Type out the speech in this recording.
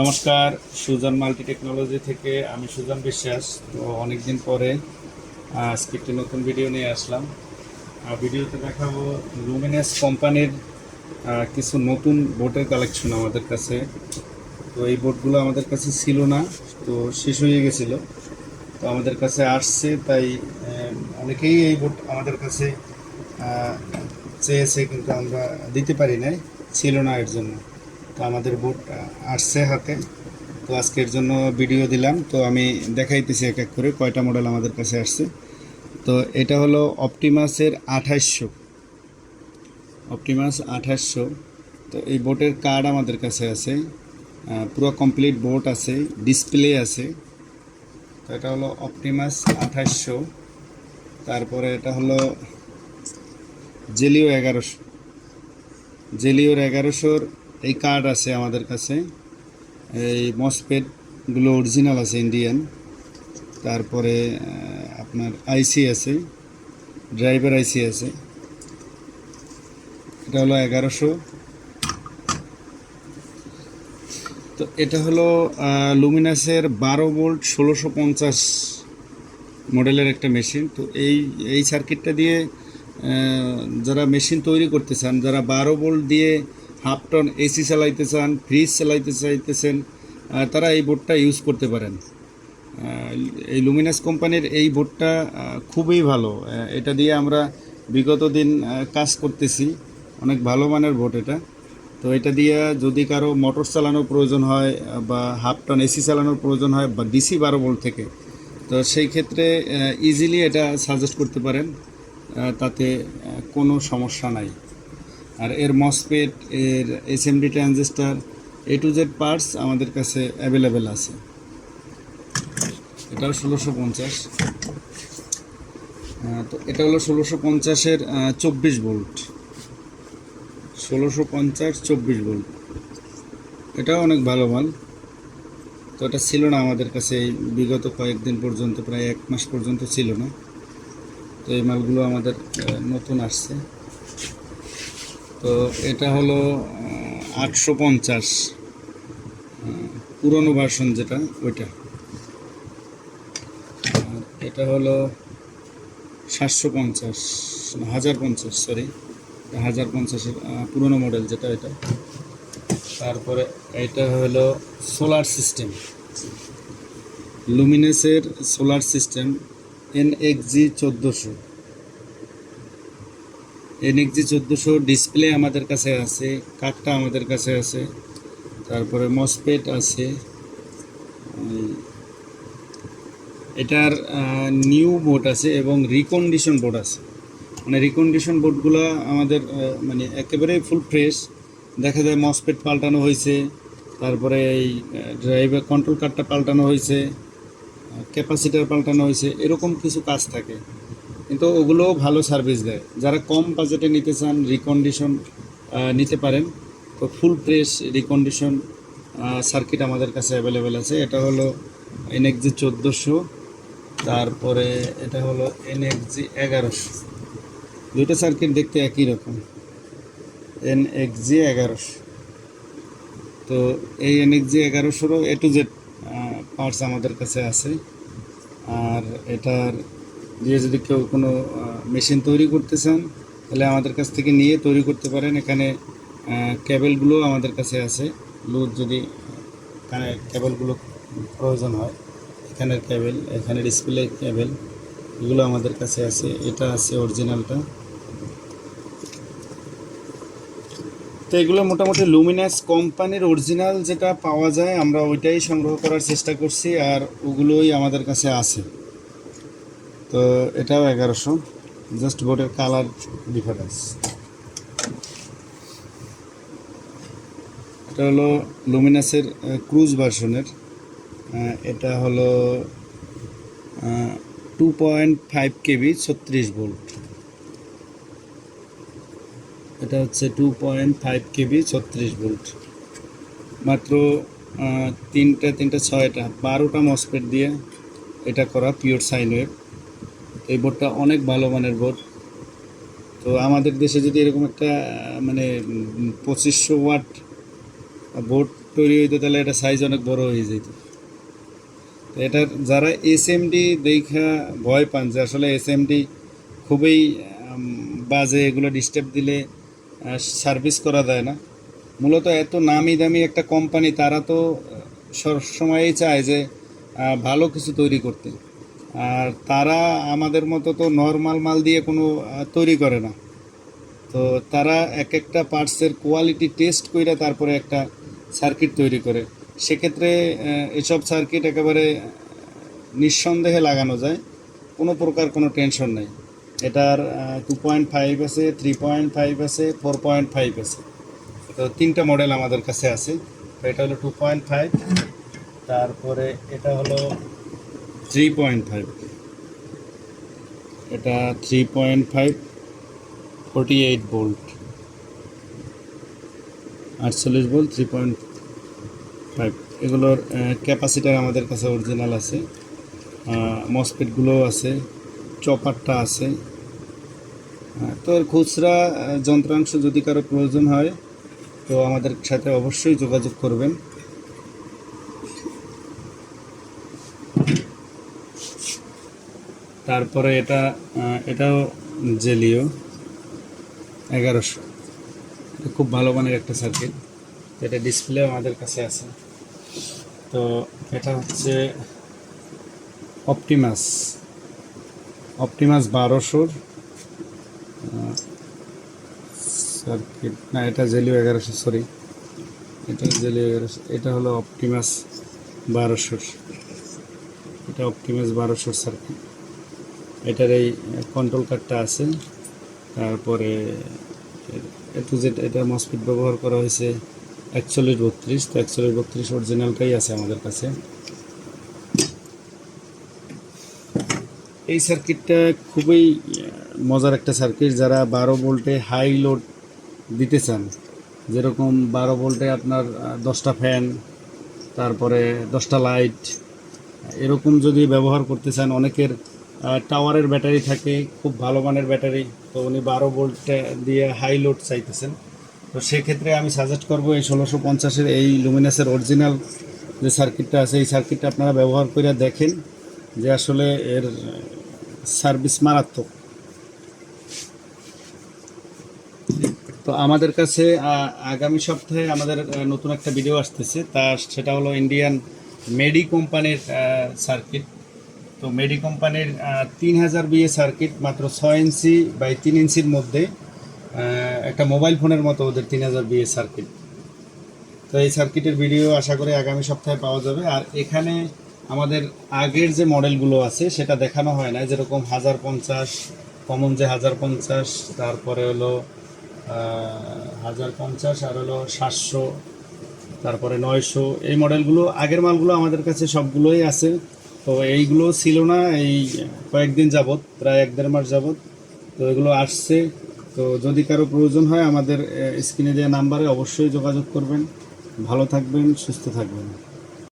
নমস্কার, Sujan multi technology থেকে আমি সুজন বিশ্বাস। তো অনেকদিন পরে আজকে একটি নতুন ভিডিও নিয়ে আসলাম। ভিডিওতে দেখাবো লুমিনাস কোম্পানির কিছু নতুন বোটের কালেকশন আমাদের কাছে। তো এই বোটগুলো আমাদের কাছে ছিল না, তো শেষ হয়ে গেছিল। তো আমাদের কাছে আসছে, তাই অনেকেই এই বোট আমাদের কাছে চেয়েছে, কিন্তু আমরা দিতে পারি নাই। ছিল না এর জন্য। তো আমাদের বোট আসছে হাতে। তো আজকের জন্য ভিডিও দিলাম। তো আমি দেখাইতেছি এক এক করে কয়টা মডেল আমাদের কাছে আসছে। তো এটা হলো অপটিমাসের আঠাশশো অপটিমাস আঠাশশো তো এই বোটের কার্ড আমাদের কাছে আছে। পুরো কমপ্লিট বোট আছে ডিসপ্লে আছে। তো এটা হলো অপটিমাস আঠাশশো তারপরে এটা হলো জেলিও এগারোশো। জেলিওর এগারোশোর এই কার্ড আছে আমাদের কাছে। এই মসপেটগুলো অরিজিনাল আছে ইন্ডিয়ান তারপরে আপনার আইসি আছে ড্রাইভার আইসি আছে। এটা হলো এগারোশো। তো এটা হলো লুমিনাসের বারো ভোল্ট ষোলোশো পঞ্চাশ মডেলের একটা মেশিন তো এই এই সার্কিটটা দিয়ে যারা মেশিন তৈরি করতে চান, যারা বারো ভোল্ট দিয়ে হাফ টন এসি চালাইতে চান, ফ্রিজ চালাইতে চাইতেছেন তারা এই বোর্ডটা ইউজ করতে পারেন। এই লুমিনাস কোম্পানির এই বোর্ডটা খুবই ভালো। এটা দিয়ে আমরা বিগত দিন কাজ করতেছি। অনেক ভালো মানের বোর্ড এটা। তো এটা দিয়ে যদি কারও মোটর চালানোর প্রয়োজন হয় বা হাফ টন এসি চালানোর প্রয়োজন হয়, বা ডিসি বারো ভোল্ট থেকে, তো সেই ক্ষেত্রে ইজিলি এটা সাজেস্ট করতে পারেন। তাতে কোনো সমস্যা নাই। আর এর মসপেট এর SMD transistor A to Z parts আমাদের কাছে অ্যাভেলেবেল আছে। এটাও ষোলোশো পঞ্চাশ। তো এটা হলো ষোলোশো পঞ্চাশের চব্বিশ ভোল্ট ষোলোশো পঞ্চাশ, চব্বিশ ভোল্ট এটাও অনেক ভালো মাল। তো এটা ছিল না আমাদের কাছে এই বিগত কয়েকদিন পর্যন্ত, প্রায় এক মাস পর্যন্ত ছিল না। তো এই মালগুলো আমাদের নতুন আসছে। তো এটা হলো আটশো পঞ্চাশ পুরনো ভার্সন যেটা, ওইটা। এটা হলো সাতশো পঞ্চাশ হাজার পঞ্চাশ সরি হাজার পঞ্চাশের পুরনো মডেল যেটা এটা। তারপরে এটা হলো solar system লুমিনেসের solar system N X G চোদ্দোশো। এন এক্স জি চোদ্দোশো ডিসপ্লে আমাদের কাছে আছে, কাঠটা আমাদের কাছে আছে, তারপরে মসপেট আছে। এটার নিউ বোর্ড আছে এবং রিকন্ডিশন বোর্ড আছে। মানে রিকন্ডিশন বোর্ডগুলো আমাদের মানে একেবারেই ফুল ফ্রেশ দেখা যায় মসপেট পাল্টানো হয়েছে, তারপরে এই ড্রাইভার কন্ট্রোল কার্ডটা পাল্টানো হয়েছে ক্যাপাসিটার পাল্টানো হয়েছে, এরকম কিছু কাজ থাকে। কিন্তু ওগুলো ভালো সার্ভিস দেয়। যারা কম বাজেটে নিতে চান রিকন্ডিশন নিতে পারেন। তো ফুল প্রেস রিকন্ডিশন সার্কিট আমাদের কাছে অ্যাভেলেবেল আছে। এটা হলো এনএক্সজি চোদ্দোশো, তারপরে এটা হলো এনএক্সজি এগারোশো। দুটো সার্কিট দেখতে একই রকম। এনএক্সজি এগারোশো। তো এই এনএক্সজি এগারোশোরও এ টু জেড পার্টস আমাদের কাছে আছে। আর এটার দিয়ে যদি কেউ কোনো মেশিন তৈরি করতে চান, তাহলে আমাদের কাছ থেকে নিয়ে তৈরি করতে পারেন। এখানে কেবেলগুলো আমাদের কাছে আছে। লুজ যদি কানে- কেবেলগুলো প্রয়োজন হয়, এখানের কেবেল, এখানে ডিসপ্লে ক্যাবেল এগুলো আমাদের কাছে আছে। এটা আছে অরিজিনালটা। তো এগুলো মোটামুটি লুমিনাস কোম্পানির অরিজিনাল যেটা পাওয়া যায়, আমরা ওইটাই সংগ্রহ করার চেষ্টা করছি, আর ওগুলোই আমাদের কাছে আছে। তো এটাও এগারোশো। জাস্ট বোর্ডের কালার ডিফারেন্স এটা হলো লুমিনাসের ক্রুজ ভার্সনের এটা হলো টু পয়েন্ট ফাইভ কেবি ছত্রিশ ভোল্ট এটা হচ্ছে টু পয়েন্ট ফাইভ কেবি ছত্রিশ ভোল্ট মাত্র তিনটা তিনটা, ছয়টা, বারোটা মসপেট দিয়ে এটা করা পিওর সাইন ওয়েভ এই বোর্ডটা অনেক ভালো মানের বোর্ড তো আমাদের দেশে যদি এরকম একটা মানে পঁচিশশো ওয়াট বোর্ড তৈরি হইতো, তাহলে এটা সাইজ অনেক বড় হয়ে যেত। তো এটার যারা এস এমডি দেখা ভয় পান যে আসলে এস এমডি খুবই বাজে, এগুলো ডিস্টার্ব দিলে সার্ভিস করা যায় না। মূলত এত নামি দামি একটা কোম্পানি তারা তো সবসময়ই চায় যে ভালো কিছু তৈরি করতে। আর তারা আমাদের মতো তো নর্মাল মাল দিয়ে কোনো তৈরি করে না। তো তারা এক একটা পার্টসের কোয়ালিটি টেস্ট করে তারপরে একটা সার্কিট তৈরি করে। সেক্ষেত্রে এসব সার্কিট একেবারে নিঃসন্দেহে লাগানো যায়। কোনো প্রকার কোনো টেনশন নেই। এটার টু পয়েন্ট ফাইভ আছে থ্রি পয়েন্ট ফাইভ আছে ফোর পয়েন্ট ফাইভ আছে। তো তিনটা মডেল আমাদের কাছে আছে। এটা হলো টু পয়েন্ট ফাইভ তারপরে এটা হলো থ্রি পয়েন্ট ফাইভ এটা three point five forty eight volt আটচল্লিশ ভোল্ট থ্রি পয়েন্ট ফাইভ এগুলোর ক্যাপাসিটার আমাদের কাছে অরিজিনাল আছে। মসপেটগুলোও আছে চপারটা আছে। তো এর খুচরা যন্ত্রাংশ যদি কারও প্রয়োজন হয়, তো আমাদের সাথে অবশ্যই যোগাযোগ করবেন। তারপরে এটা এটাও জেলিও। এগারোশো। খুব ভালো মানের একটা সার্কিট এটা ডিসপ্লে আমাদের কাছে আছে। তো এটা হচ্ছে অপটিমাস অপটিমাস বারোশোর সার্কিট না, এটা জেলিও এগারোশো সরি এটা জেলিও এগারোশো। এটা হলো অপটিমাস বারোশোর। এটা অপটিমাস বারোশোর সার্কিট এটার এই কন্ট্রোল কার্ডটা আছে। তারপরে এ টু জেড এটা মসপিট ব্যবহার করা হয়েছে একচল্লিশ বত্রিশ। তো একচল্লিশ বত্রিশ অরিজিনালটাই আছে আমাদের কাছে। এই সার্কিটটা খুবই মজার একটা সার্কিট যারা বারো ভোল্টে হাই লোড দিতে চান, যেরকম বারো ভোল্টে আপনার দশটা ফ্যান তারপরে দশটা লাইট এরকম যদি ব্যবহার করতে চান, অনেকের টাওয়ারের ব্যাটারি থাকে, খুব ভালো মানের ব্যাটারি তো উনি বারো ভোল্ট দিয়ে হাই লোড চাইতেছেন। তো সেক্ষেত্রে আমি সাজেস্ট করব এই ষোলোশো পঞ্চাশের এই লুমিনাসের অরিজিনাল যে সার্কিটটা আছে, এই সার্কিটটা আপনারা ব্যবহার করে দেখেন যে আসলে এর সার্ভিস মারাত্মক। তো আমাদের কাছে আগামী সপ্তাহে আমাদের নতুন একটা ভিডিও আসতেছে। তা সেটা হলো ইন্ডিয়ান মেডি কোম্পানির সার্কিট তো মেডি কোম্পানির তিন হাজার বিএ সার্কিট মাত্র ছয় ইঞ্চি বাই তিন ইঞ্চির মধ্যে একটা মোবাইল ফোনের মতো ওদের তিন হাজার বিএ সার্কিট তো এই সার্কিটের ভিডিও আশা করি আগামী সপ্তাহে পাওয়া যাবে। আর এখানে আমাদের আগের যে মডেলগুলো আছে, সেটা দেখানো হয় না। যেরকম হাজার পঞ্চাশ কমন যে হাজার পঞ্চাশ, তারপরে হলো হাজার পঞ্চাশ, আর হলো সাতশো, তারপরে নয়শো, এই মডেলগুলো আগের মালগুলো আমাদের কাছে সবগুলোই আছে। তো এইগুলো ছিল না, এই কয়েকদিন যাবৎ, প্রায় এক দেড় মাস যাবৎ। তো এগুলো আসছে। তো যদি কারও প্রয়োজন হয় আমাদের স্ক্রিনে দেওয়া নাম্বারে অবশ্যই যোগাযোগ করবেন। ভালো থাকবেন, সুস্থ থাকবেন।